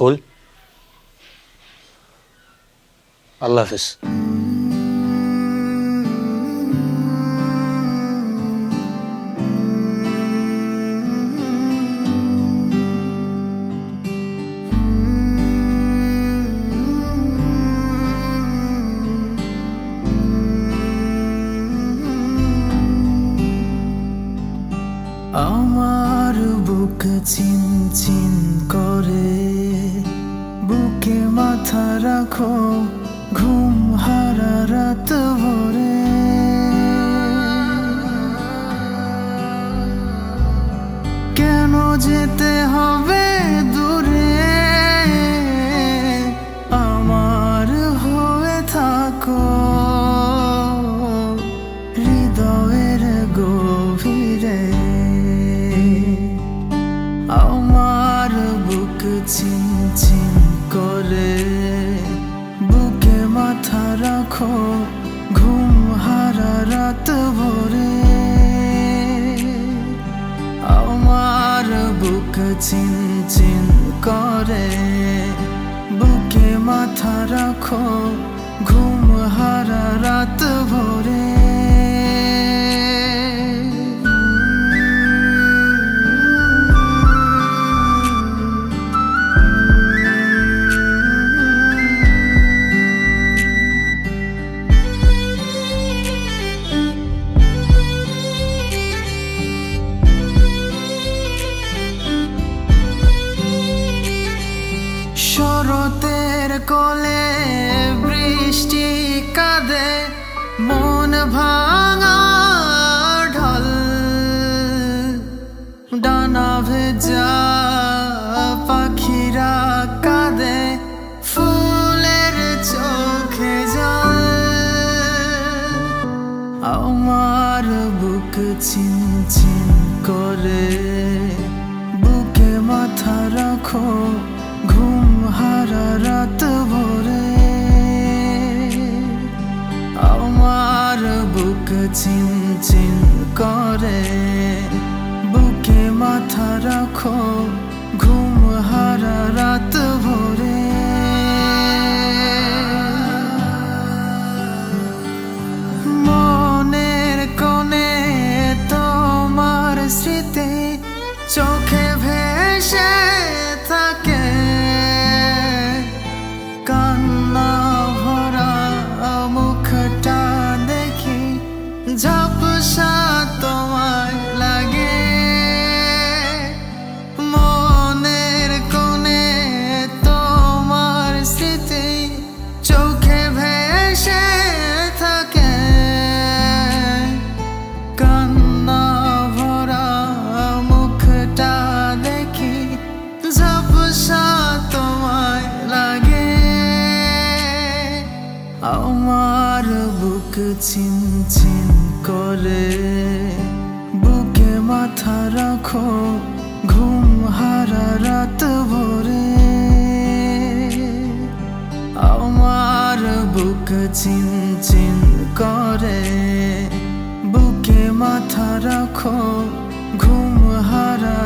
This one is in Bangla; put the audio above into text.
ফুল আল্লাহ হাফিজ। আমার বুক চিন চিন করে মাথা রাখো ঘুম হারা রাত ভরে। কেন যেতে হবে মাথা রাখো, ঘুম হারা রাত ভরে। আমার বুক চিন চিন করে, বুকে মাথা রাখো, ঘুম হারা রাত শরতের কোলে বৃষ্টি কাঁদে, মন ভাঙা ঢল। ডানা ভেজা পাখিরা কাঁদে, ফুলের চোখে জল। আমার বুক চিন চিন করে, বুকে মাথা রাখো। চিন চিন করে। বুকে মাথা রাখো ঘুম হারা আমার বুক চিন চিন করে বুকে মাথা রাখো, ঘুম হারা রাত ভরে। আমার বুক চিন চিন করে। বুকে মাথা রাখো, ঘুম হারা